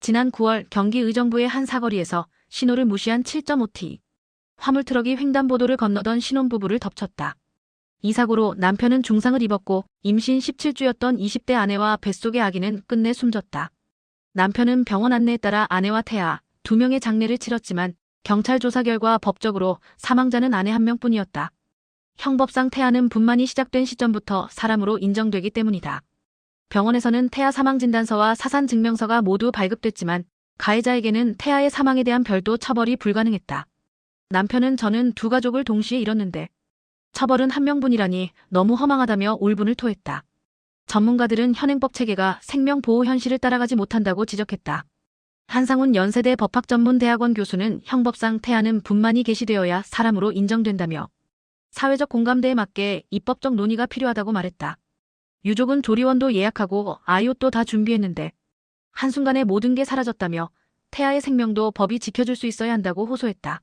지난 9월 경기 의정부의 한 사거리에서 신호를 무시한 7.5T 화물 트럭이 횡단보도를 건너던 신혼부부를 덮쳤다. 이 사고로 남편은 중상을 입었고 임신 17주였던 20대 아내와 뱃속의 아기는 끝내 숨졌다. 남편은 병원 안내에 따라 아내와 태아 두 명의 장례를 치렀지만 경찰 조사 결과 법적으로 사망자는 아내 한 명뿐이었다. 형법상 태아는 분만이 시작된 시점부터 사람으로 인정되기 때문이다. 병원에서는 태아 사망 진단서와 사산 증명서가 모두 발급됐지만 가해자에게는 태아의 사망에 대한 별도 처벌이 불가능했다. 남편은 저는 두 가족을 동시에 잃었는데 처벌은 한 명분이라니 너무 허망하다며 울분을 토했다. 전문가들은 현행법 체계가 생명보호 현실을 따라가지 못한다고 지적했다. 한상훈 연세대 법학전문대학원 교수는 형법상 태아는 분만이 개시되어야 사람으로 인정된다며 사회적 공감대에 맞게 입법적 논의가 필요하다고 말했다. 유족은 조리원도 예약하고 아이옷도 다 준비했는데 한순간에 모든 게 사라졌다며 태아의 생명도 법이 지켜줄 수 있어야 한다고 호소했다.